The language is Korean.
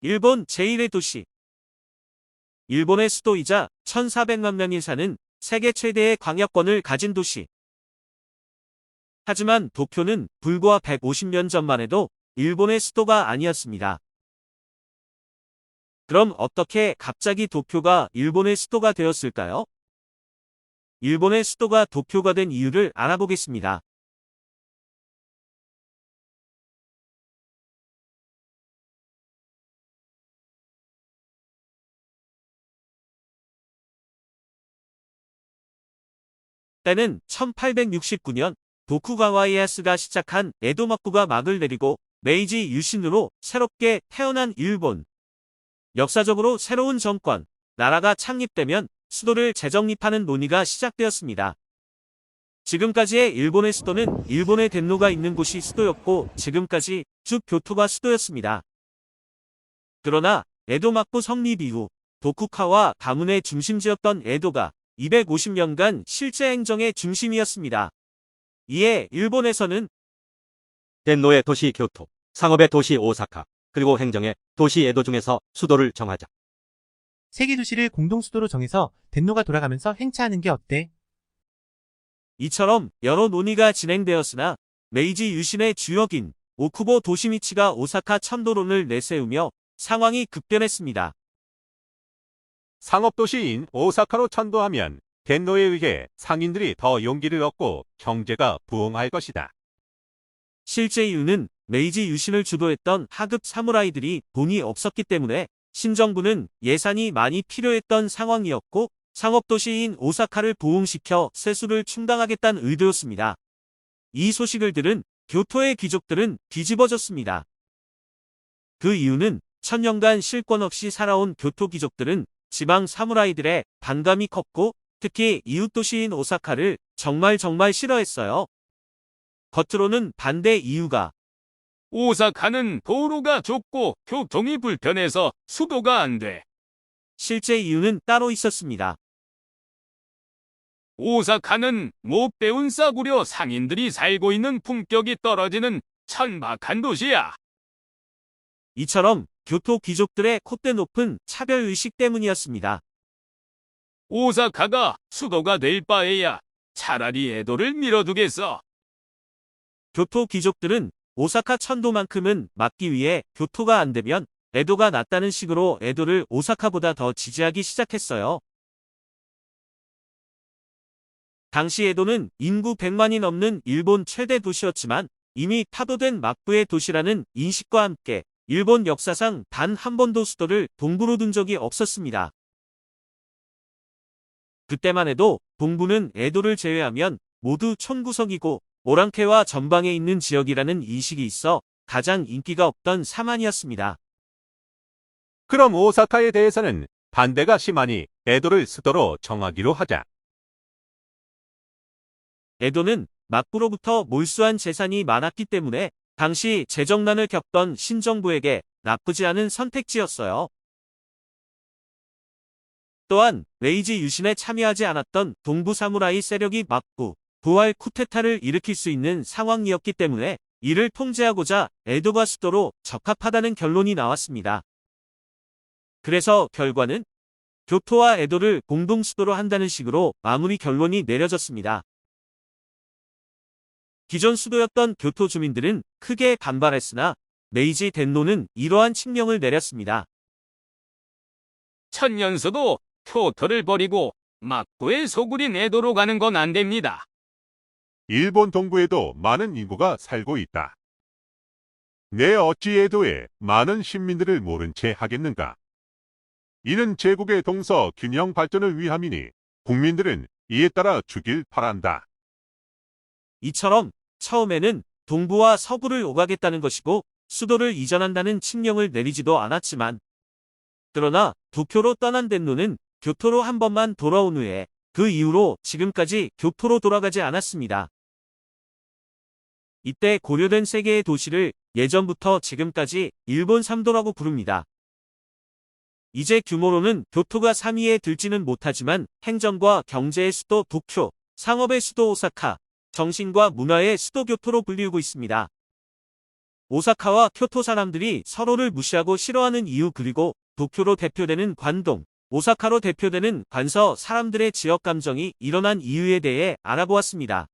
일본 제1의 도시. 일본의 수도이자 1400만 명이 사는 세계 최대의 광역권을 가진 도시. 하지만 도쿄는 불과 150년 전만 해도 일본의 수도가 아니었습니다. 그럼 어떻게 갑자기 도쿄가 일본의 수도가 되었을까요? 일본의 수도가 도쿄가 된 이유를 알아보겠습니다. 때는 1869년 도쿠가와 이에야스가 시작한 에도막부가 막을 내리고 메이지 유신으로 새롭게 태어난 일본. 역사적으로 새로운 정권, 나라가 창립되면 수도를 재정립하는 논의가 시작되었습니다. 지금까지의 일본의 수도는 일본의 덴노가 있는 곳이 수도였고 지금까지 쭉 교토가 수도였습니다. 그러나 에도 막부 성립 이후 도쿠카와 가문의 중심지였던 에도가 250년간 실제 행정의 중심이었습니다. 이에 일본에서는 덴노의 도시 교토, 상업의 도시 오사카, 그리고 행정의 도시 에도 중에서 수도를 정하자. 세계 도시를 공동 수도로 정해서 덴노가 돌아가면서 행차하는 게 어때? 이처럼 여러 논의가 진행되었으나 메이지 유신의 주역인 오쿠보 도시미치가 오사카 천도론을 내세우며 상황이 급변했습니다. 상업도시인 오사카로 천도하면 덴노에 의해 상인들이 더 용기를 얻고 경제가 부흥할 것이다. 실제 이유는 메이지 유신을 주도했던 하급 사무라이들이 돈이 없었기 때문에 신정부는 예산이 많이 필요했던 상황이었고 상업도시인 오사카를 부흥시켜 세수를 충당하겠다는 의도였습니다. 이 소식을 들은 교토의 귀족들은 뒤집어졌습니다. 그 이유는 천년간 실권 없이 살아온 교토 귀족들은 지방 사무라이들의 반감이 컸고 특히 이웃 도시인 오사카를 정말 정말 싫어했어요. 겉으로는 반대 이유가 오사카는 도로가 좁고 교통이 불편해서 수도가 안 돼. 실제 이유는 따로 있었습니다. 오사카는 못 배운 싸구려 상인들이 살고 있는 품격이 떨어지는 천박한 도시야. 이처럼 교토 귀족들의 콧대 높은 차별의식 때문이었습니다. 오사카가 수도가 될 바에야 차라리 에도를 밀어두겠어. 교토 귀족들은 오사카 천도만큼은 막기 위해 교토가 안 되면 에도가 낫다는 식으로 에도를 오사카보다 더 지지하기 시작했어요. 당시 에도는 인구 100만이 넘는 일본 최대 도시였지만 이미 파도된 막부의 도시라는 인식과 함께 일본 역사상 단 한 번도 수도를 동부로 둔 적이 없었습니다. 그때만 해도 동부는 에도를 제외하면 모두 촌구석이고 오랑캐와 전방에 있는 지역이라는 인식이 있어 가장 인기가 없던 사만이었습니다. 그럼 오사카에 대해서는 반대가 심하니 에도를 수도로 정하기로 하자. 에도는 막부로부터 몰수한 재산이 많았기 때문에 당시 재정난을 겪던 신정부에게 나쁘지 않은 선택지였어요. 또한 메이지 유신에 참여하지 않았던 동부 사무라이 세력이 막부, 부활 쿠데타를 일으킬 수 있는 상황이었기 때문에 이를 통제하고자 에도가 수도로 적합하다는 결론이 나왔습니다. 그래서 결과는 교토와 에도를 공동 수도로 한다는 식으로 마무리 결론이 내려졌습니다. 기존 수도였던 교토 주민들은 크게 반발했으나 메이지 덴노는 이러한 칙령을 내렸습니다. 천년서도 교토를 버리고 막부의 소굴인 에도로 가는 건 안 됩니다. 일본 동부에도 많은 인구가 살고 있다. 내 어찌 에도에 많은 신민들을 모른 채 하겠는가? 이는 제국의 동서 균형 발전을 위함이니 국민들은 이에 따라 주길 바란다. 이처럼 처음에는 동부와 서부를 오가겠다는 것이고 수도를 이전한다는 칙령을 내리지도 않았지만 그러나 도쿄로 떠난 덴노는 교토로 한 번만 돌아온 후에 그 이후로 지금까지 교토로 돌아가지 않았습니다. 이때 고려된 세계의 도시를 예전부터 지금까지 일본 삼도라고 부릅니다. 이제 규모로는 교토가 3위에 들지는 못하지만 행정과 경제의 수도 도쿄, 상업의 수도 오사카, 정신과 문화의 수도 교토로 불리우고 있습니다. 오사카와 교토 사람들이 서로를 무시하고 싫어하는 이유 그리고 도쿄로 대표되는 관동, 오사카로 대표되는 관서 사람들의 지역 감정이 일어난 이유에 대해 알아보았습니다.